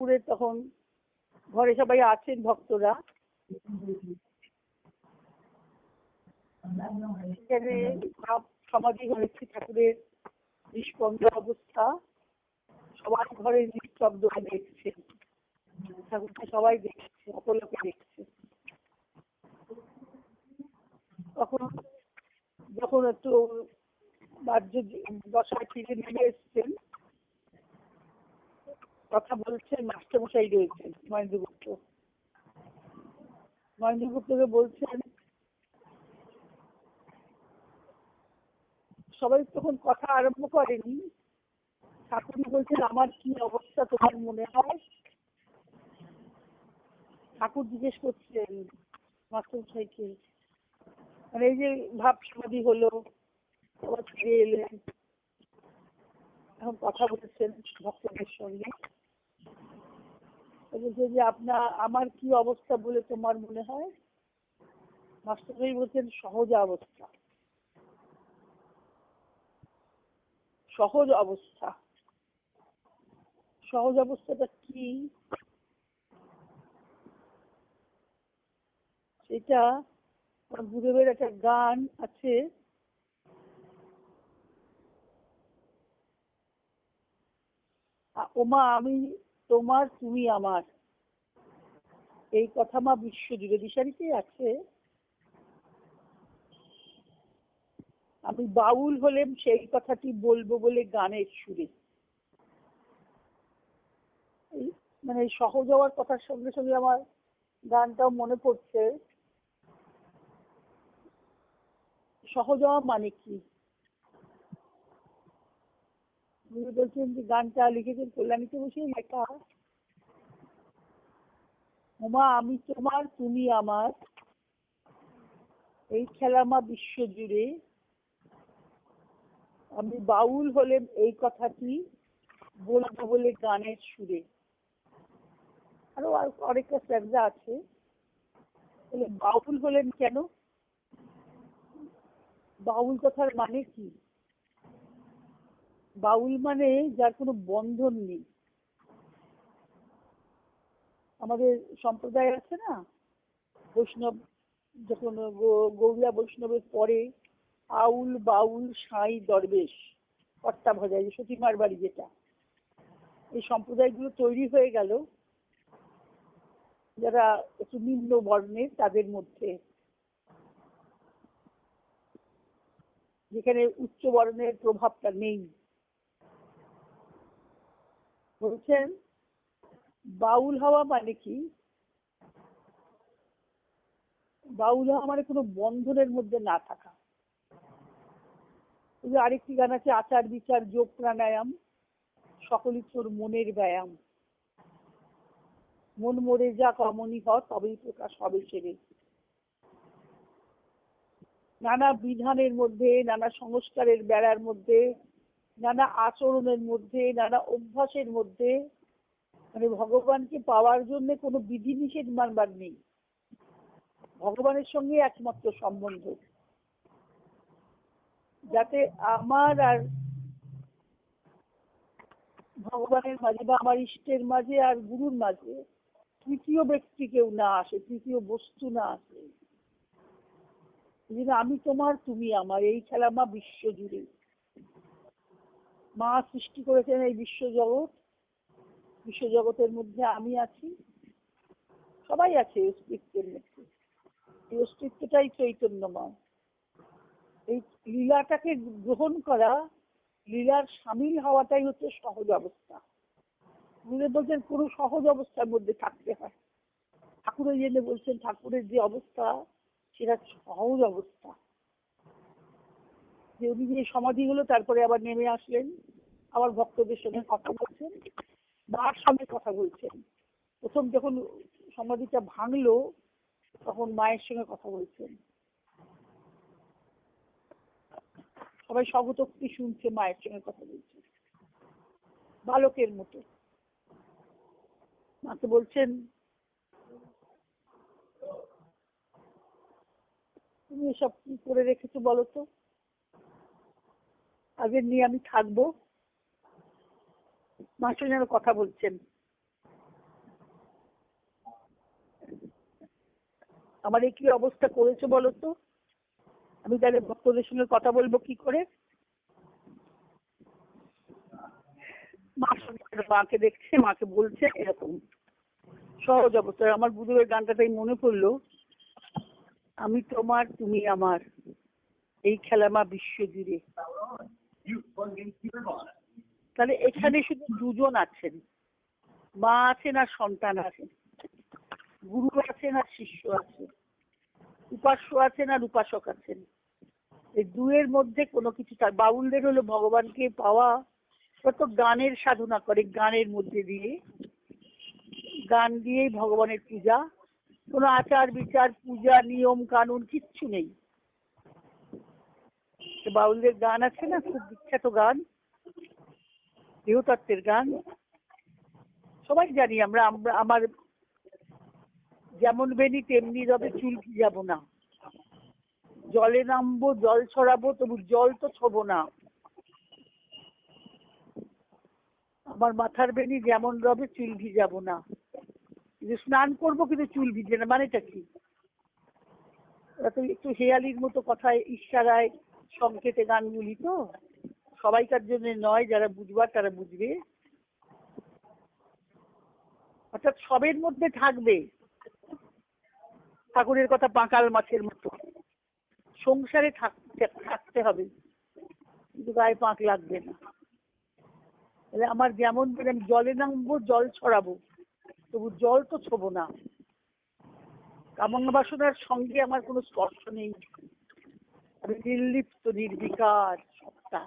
ঠাকুরের তখন ঘরে সবাই আছেন ভক্তরা। সেখানে সমাধি হয়েছে ঠাকুরের নিষ্পন্দ অবস্থা। সবাই ঘরে হয়ে দেখছে ঠাকুরকে সবাই দেখছে অপলোকে দেখছে। তখন যখন একটু বাহ্য দশায় ফিরে নেমে এসছেন কথা বলছেন মাস্টারমশাই রয়েছেন মহেন্দ্রগুপ্ত। মহেন্দ্রগুপ্তকে বলছেন, সবাই তখন কথা আরম্ভ করেনি। ঠাকুরই বলছেন, আমার কি অবস্থা তোমার মনে হয়? ঠাকুর জিজ্ঞেস করছেন, মাস্টারমশাইকে মানে এই যে ভাব সমাধি হলো, আবার ফিরে এলেন। এখন কথা বলেছেন ভক্তদের সঙ্গে। বলছে যে আপনার, আমার কি অবস্থা বলে তোমার মনে হয়? মাস্টারমশাই বলছেন সহজ অবস্থা। সহজ অবস্থা। সহজ অবস্থাটা কি? সেটা গুরুদেবের একটা গান আছে। ওমা, আমি তোমার, তুমি আমার। এই কথা মা বিশ্বজুড়ে দিশারিতেই আছে। আমি বাউল হলেম সেই কথাটি বলব বলে গানের সুরে। মানে সহজ হওয়ার কথার সঙ্গে সঙ্গে আমার গানটাও মনে পড়ছে। সহজ হওয়া মানে কি? গুরু বলছেন যে, গানটা লিখেছেন কল্যাণীতে বসে লেখা ওমা, আমি তোমার, তুমি আমার। এই খেলা মা বিশ্ব জুড়ে। আমি বাউল হলেন এই কথাটি বলব বলে গানের সুরে। আরও আর অনেকটা স্ট্যান্ডা আছে। বাউল হলেন কেন? বাউল কথার মানে কি? বাউল মানে যার কোনো বন্ধন নেই। আমাদের সম্প্রদায় আছে না, বৈষ্ণব যখন গৌরিয়া বৈষ্ণবের পরে আউল, বাউল, সাই, দরবেশ কর্তা ভজাই সতীমার বাড়ি যেটা, এই সম্প্রদায়গুলো তৈরি হয়ে গেল। যারা একটু নিম্ন বর্ণের, তাদের মধ্যে। যেখানে উচ্চ বর্ণের প্রভাবটা নেই। বলছেন, বাউল হওয়া মানে কি? বাউল হওয়া মানে কোনো বন্ধনের মধ্যে না থাকা। আরেকটি গান আছে, আচার বিচার, যোগ প্রাণায়াম, সকলই তোর মনের ব্যায়াম। মন মরে যা কমনি হ তবেই প্রকাশ হবে সেরে। নানা বিধানের মধ্যে, নানা সংস্কারের বেড়ার মধ্যে নানা আচরণের মধ্যে, নানা অভ্যাসের মধ্যে মানে ভগবানকে পাওয়ার জন্য কোনো বিধিনিষেধ মানবার নেই। ভগবানের সঙ্গে একমাত্র সম্বন্ধ। যাতে আমার আর ভগবানের মাঝে বা আমার ইষ্টের মাঝে আর গুরুর মাঝে তৃতীয় ব্যক্তি কেউ না আসে, তৃতীয় বস্তু না আসে। আমি তোমার, তুমি আমার, এই খেলা মা বিশ্ব জুড়ে। মা সৃষ্টি করেছেন এই বিশ্ব জগৎ বিশ্ব জগতের মধ্যে আমি আছি। সবাই আছে অস্তিত্বের মধ্যে। এই অস্তিত্বটাই চৈতন্যময় এই লীলাটাকে গ্রহণ করা, লীলার সামিল হওয়াটাই হচ্ছে সহজ অবস্থা। গুরুদেব বলছেন কোনো সহজ অবস্থার মধ্যে থাকতে হয়। ঠাকুরের জেনে বলছেন, ঠাকুরের যে অবস্থা, সেটা সহজ অবস্থা। যে উনি যে সমাধি হলো, তারপরে আবার নেমে আসলেন। আবার ভক্তদের সঙ্গে কথা বলছেন মার সঙ্গে কথা বলছেন। প্রথম যখন সমাধিটা ভাঙলো, তখন মায়ের সঙ্গে কথা বলছেন। সবাই স্বগতোক্তি শুনছে, মায়ের সঙ্গে কথা বলছে বালকের মতো। মাকে বলছেন, তুমি এসব কি করে রেখেছো বলো তো? তাদের নিয়ে আমি থাকব। মাস্টার যেন কথা বলছেন। আমার এই কি অবস্থা করেছে বলতো আমি তাহলে ভক্তদের সঙ্গে কথা বলব কি করে? মাকে দেখছে, মাকে বলছে এরকম। সহজ অবস্থায় আমার গুরুদের গানটা তাই মনে পড়ল, আমি তোমার, তুমি আমার। এই খেলা মা বিশ্ব জুড়ে। তাহলে এখানে শুধু দুজন আছেন। মা আছেন আর সন্তান আছেন গুরু আছেন আর শিষ্য আছে। উপাস্য আছেন আর উপাসক আছেন। এই দুয়ের মধ্যে কোনো কিছু তার বাউলদের হলো ভগবানকে পাওয়া কত গানের সাধনা করে গানের মধ্যে দিয়ে। গান দিয়েই ভগবানের পূজা। কোনো আচার বিচার পূজা নিয়ম কানুন কিচ্ছু নেই। বাউলদের গান আছে না? খুব বিখ্যাত গান। দেহতত্ত্বের গান। সবাই জানি আমরা আমরা যেমন বেনি তেমনি রবে চুলকি যাব না। জলে নামবো, জল ছড়াবো, তবু জল তো ছবো না। আমার মাথার বেনি যেমন রবে চুল ভিজাবো না। স্নান করব, কিন্তু চুল ভিজে না। মানেটা কি? একটু হেয়ালির মতো কথায়, ইশারায় সংকেতে গানগুলি তো? সবাইকার জন্য নয়, যারা বুঝবার তারা বুঝবে। অর্থাৎ সবের মধ্যে থাকবে। ঠাকুরের কথা পাঁকাল মাছের মতো। সংসারে থাকতে হবে। কিন্তু গায়ে পাঁক লাগবে না। তাহলে আমার যেমন আমি জলে নামবো, জল ছড়াবো। তবু জল তো ছোবো না। কামনা বাসনার সঙ্গে আমার কোনো স্পর্শ নেই। আমি নির্লিপ্ত নির্বিকার সত্তা।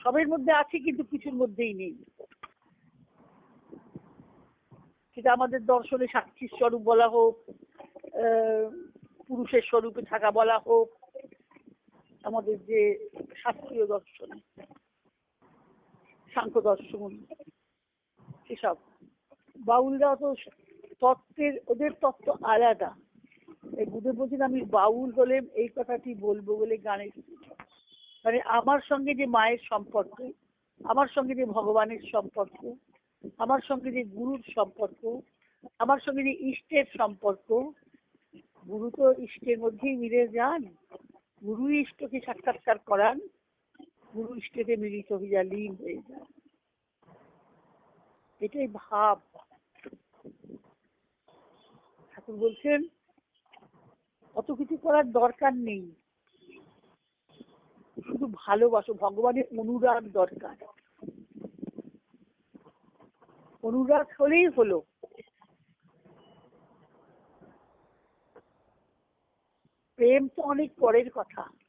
সবের মধ্যে আছি কিন্তু কিছুর মধ্যেই নেই। সেটা আমাদের দর্শনে সাক্ষীর স্বরূপ বলা হোক পুরুষের স্বরূপে থাকা বলা হোক, আমাদের যে শাস্ত্রীয় দর্শন, সাংখ্য দর্শন এসব বাউলরা তো তত্ত্বের, ওদের তত্ত্ব আলাদা। এই বুধে বলছেন আমি বাউল হলে এই কথাটি বলব বলে গানে মানে আমার সঙ্গে যে মায়ের সম্পর্ক, আমার সঙ্গে যে ভগবানের সম্পর্ক, আমার সঙ্গে যে গুরুর সম্পর্ক, আমার সঙ্গে যে ইষ্টের সম্পর্ক, গুরু তো ইষ্টের মধ্যেই মিলে যান, গুরু ইষ্টকে সাক্ষাৎকার করান, গুরু ইষ্টকে মিলিত হইয়া লীন হয়ে যান। এটাই ভাব। ঠাকুর বলছেন অত কিছু করার দরকার নেই। শুধু ভালোবাসো, ভগবানের অনুরাগ দরকার। অনুরাগ হলেই হলো। প্রেম তো অনেক পরের কথা।